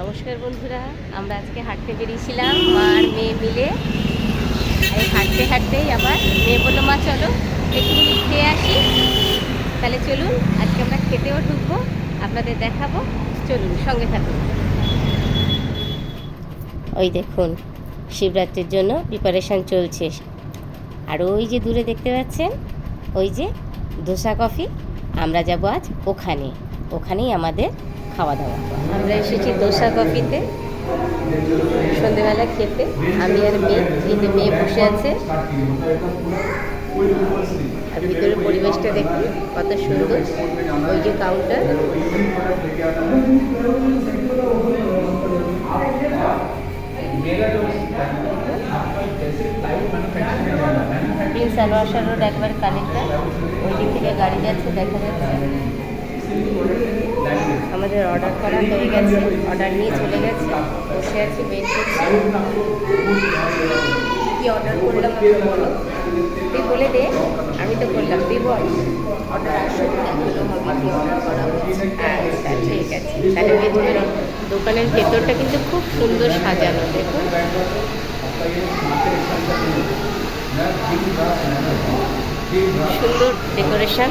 নমস্কার বন্ধুরা, আমরা আজকে হাঁটতে বেরিয়েছিলাম, মা আর মেয়ে মিলে। হাঁটতে হাঁটতেই আবার মেয়ে বলল, মা, চলো একটুখানি খেয়ে আসি। তাহলে চলুন, আজকে আমরা খেতেও ঢুকবো, আপনাদের দেখাবো। চলুন, সঙ্গে থাকুন। ওই দেখুন, শিবরাত্রির জন্য প্রিপারেশান চলছে। আর ওই যে দূরে দেখতে পাচ্ছেন, ওই যে দোসা কফি আমরা যাব আজ ওখানে। ওখানেই আমাদের খাওয়া দাওয়া আমরা এসেছি দোসা কফিতে। সন্ধেবেলা খেতে। আমি আর মেয়ে, এই মেয়ে বসে আছে। আর ভিতরের পরিবেশটা দেখুন, কত সুন্দর। ওই যে কাউন্টার প্রিন্স আনোয়ার রোড একবার কানেক্টার ওই দিক থেকে গাড়ি যাচ্ছে, দেখা যাচ্ছে। আমাদের অর্ডার করা হয়ে গেছে। অর্ডার নিয়ে চলে গেছে। বসে আছি করছি। কি অর্ডার করলাম আমি বলো? তুই বলে দে। আমি তো করলাম। তুই বল। অর্ডার আসুক তাহলে হবে কি অর্ডার করা আচ্ছা ঠিক আছে। তাহলে ভেতরের দোকানের ভেতরটা কিন্তু খুব সুন্দর সাজানো, দেখুন। সুন্দর ডেকোরেশন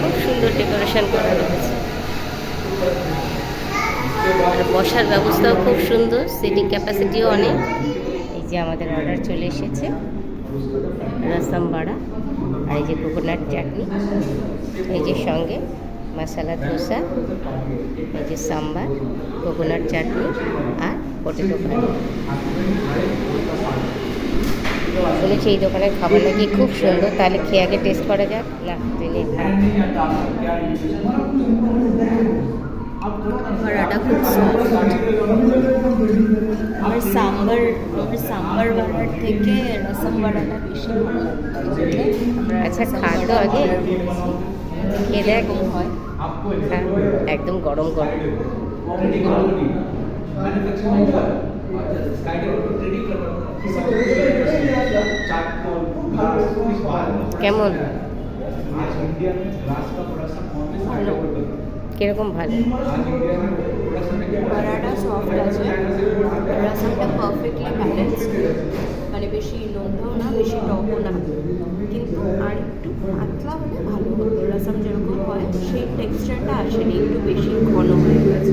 খুব সুন্দর ডেকোরেশন করা রয়েছে আর বসার ব্যবস্থাও খুব সুন্দর সিটিং ক্যাপাসিটিও অনেক। এই যে আমাদের অর্ডার চলে এসেছে রসম বাড়া, আর এই যে কোকোনাট চাটনি এই যে সঙ্গে মশালা ধোসা এই যে সাম্বার কোকোনাট চাটনি আর পটেটো ফ্রাই শুনেছি এই দোকানের খাবার নাকি খুব সুন্দর তাহলে খেয়ে আগে টেস্ট করা যাক। না তুই নে। খা। খুব আমার সাম্বার আমার সাম্বার বড়ার থেকে রসম বড়াটা বেশি আচ্ছা খা তো আগে খেয়ে দেখ। হয়। খা। একদম গরম গরম। কেমন? কীরকম ভালো? বড়াটা সফট আছে। রসমটা পারফেক্টলি ব্যালেন্স মানে বেশি নোনটাও না, বেশি টকও না। কিন্তু আর একটু পাতলা হলে ভালো হতো রসম যেরকম হয় সেই টেক্সচারটা আসেনি একটু বেশি ঘন হয়ে গেছে।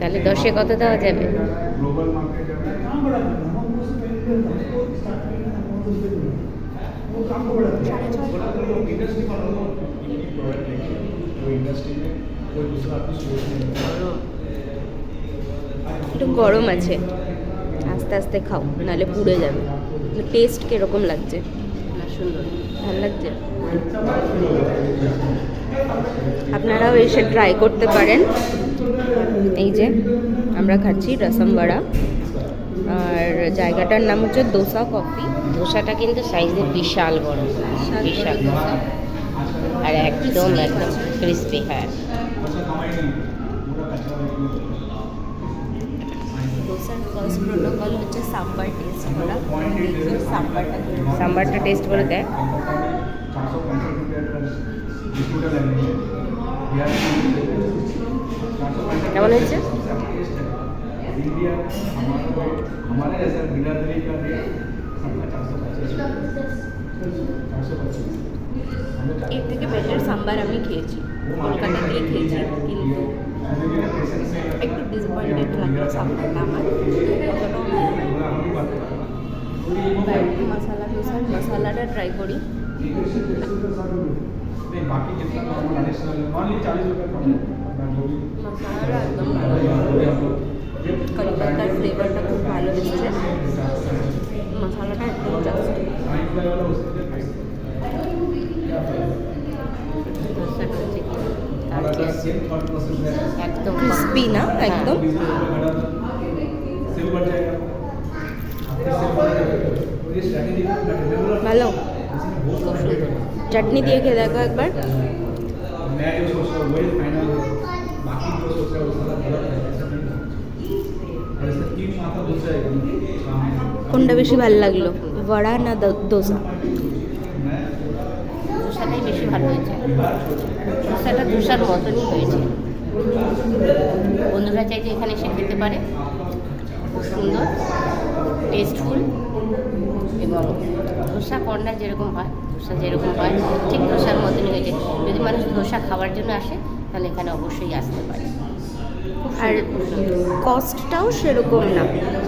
তাহলে দশে কত দেওয়া যাবে? একটু গরম আছে। আস্তে আস্তে খাও নাহলে পুড়ে যাবে। টেস্ট কীরকম লাগছে? সুন্দর ভালো লাগছে। আপনারাও এসে ট্রাই করতে পারেন। এই যে আমরা খাচ্ছি রসম বড়া। আর জায়গাটার নাম হচ্ছে দোসা কফি। দোসাটা কিন্তু সাইজে বিশাল বড়। বিশাল আর একদম একদম ক্রিস্পি হ্যাঁ। স্যার ফার্স্ট প্রোটোকল হচ্ছে সাম্বার টেস্ট করা সাম্বারটা সাম্বারটা টেস্ট করে দেখ কেমন হয়েছে এর থেকে বেটার সাম্বার আমি খেয়েছি কলকাতা থেকে খেয়েছি কিন্তু একটু ডিসঅ্যাপয়েন্টেড লাগল সাফারটা আমার। মশালা ধোসার মশালাটা ট্রাই করি। মশালাটা একদম কলিপাতার ফ্লেভারটা খুব ভালো এসেছে। মশালাটা একদম একদম ক্রিস্পি না একদম? ভালো। চাটনি দিয়ে খেয়ে দেখো একবার। কোনটা বেশি ভালো লাগল? বড়া না দোসা? ভালো হয়েছে। ধোসাটা ধোসার মতনই হয়েছে। বন্ধুরা চাইলে এখানে এসে খেতে পারে। খুব সুন্দর টেস্টফুল এবং ধোসা কর্নার যেরকম হয় ধোসা যেরকম হয় ঠিক ধোসার মতনই হয়েছে। যদি মানুষ ধোসা খাওয়ার জন্য আসে তাহলে এখানে অবশ্যই আসতে পারে। আর। কস্টটাও সেরকম না।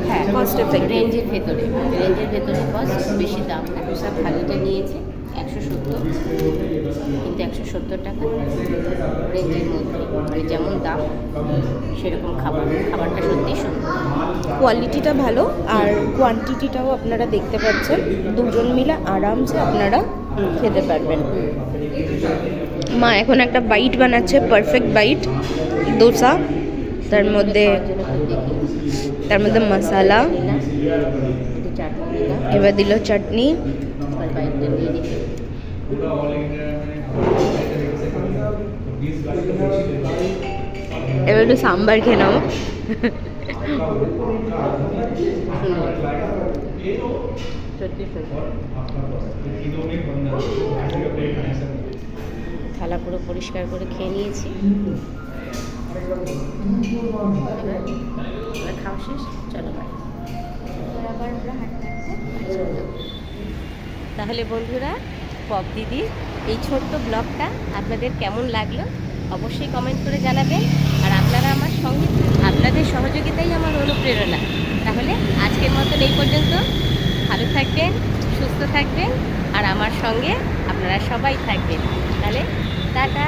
হ্যাঁ কস্ট রেঞ্জের ভেতরে রেঞ্জের ভেতরে কস্ট বেশি দাম। না ধোসা থালিটা নিয়েছে একশো সত্তর। কিন্তু একশো সত্তর টাকা। রেঞ্জের মধ্যে। মানে যেমন দাম সেরকম খাবার। খাবারটা সত্যিই সুন্দর। কোয়ালিটিটা ভালো আর কোয়ান্টিটিটাও আপনারা দেখতে পাচ্ছেন। দুজন মিলে আরামসে আপনারা খেতে পারবেন। মা এখন একটা বাইট বানাচ্ছে পারফেক্ট বাইট দোসা তার মধ্যে তার মধ্যে মশালা এবার দিল চাটনি। আর বাইকটা নিয়ে নিচ্ছি पूरा ऑल इंडिया में बीस गाड़ी का এবার একটু সাম্বার খেয়ে নাও সুন্দর সত্যি সুন্দর থালা পুরো পরিষ্কার করে খেয়ে নিয়েছি এবার এবার খাওয়া শেষ চলো বাড়ি তাহলে বন্ধুরা পপ দিদি এই ছোট্ট ব্লগটা আপনাদের কেমন লাগল অবশ্যই কমেন্ট করে জানাবেন। আর আপনারা আমার সঙ্গে, আপনাদের সহযোগিতাই আমার অনুপ্রেরণা। তাহলে আজকের মতন এই পর্যন্ত। ভালো থাকবেন, সুস্থ থাকবেন, আর আমার সঙ্গে আপনারা সবাই থাকবেন। তাহলে টাটা।